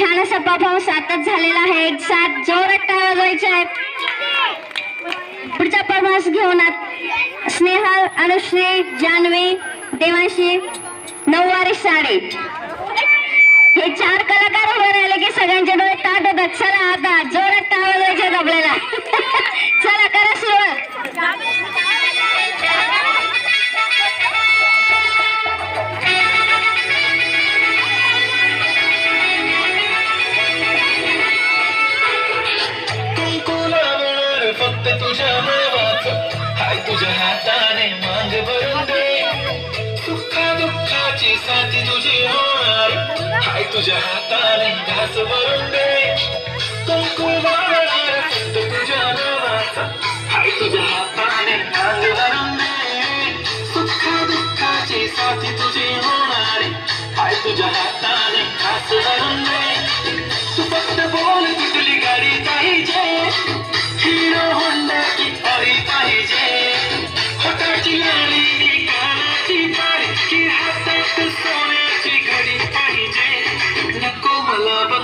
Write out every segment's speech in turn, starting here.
छान असा प्रभाव सातच झालेला आहे. एक साथ जोरात टाळ्या वाजवायच्या आहे पुढचा परफॉर्मन्स घेऊन आत- स्नेहल अनुश्री जान्हवी देवांशी नऊवारी साडे. तुझ्या हाताने मांग भरून दे. सुखा दुःखाची साथी तुझी होणार. हाय तुझ्या हाताने घास भरून दे. कुंकू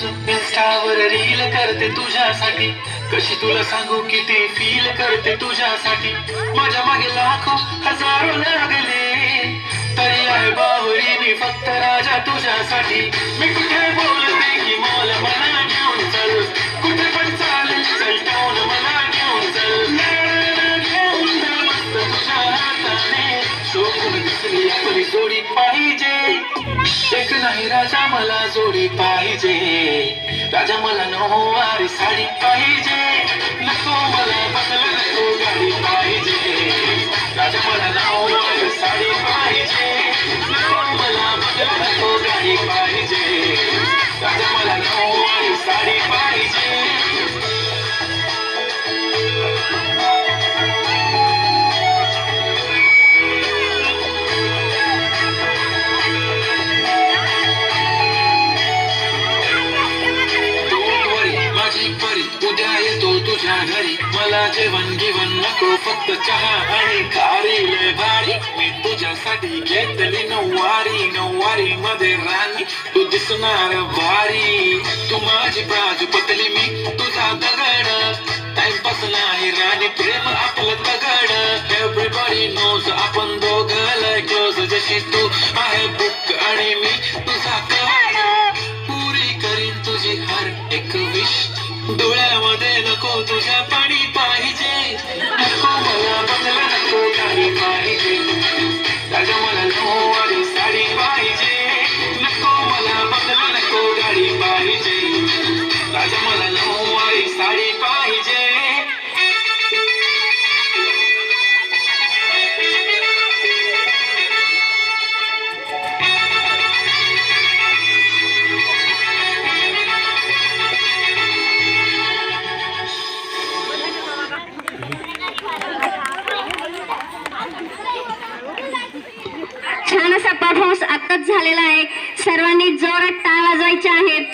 अजून रील करते तुझ्यासाठी. कशी तुला सांगू किती फील करते तुझ्यासाठी. माझ्या मागे लाखो हजारो लागले. तरी आहे बाहुरी मी फक्त राजा तुझ्यासाठी. एक नाही राजा मला जोडी पाहिजे. राजा मला नऊवारी साडी पाहिजे. नको मला बदल मला जेवण घेवण नको फक्त चहा आणि खारी. लय भारी. मी तुझ्यासाठी घेतली नऊवारी. नऊवारी मध्ये राणी तू दिसणार भारी. तू माझी बाजू पतली मी. असा परफॉर्मन्स आताच झालेला आहे. सर्वांनी जोरात टाळ वाजवायचे आहेत.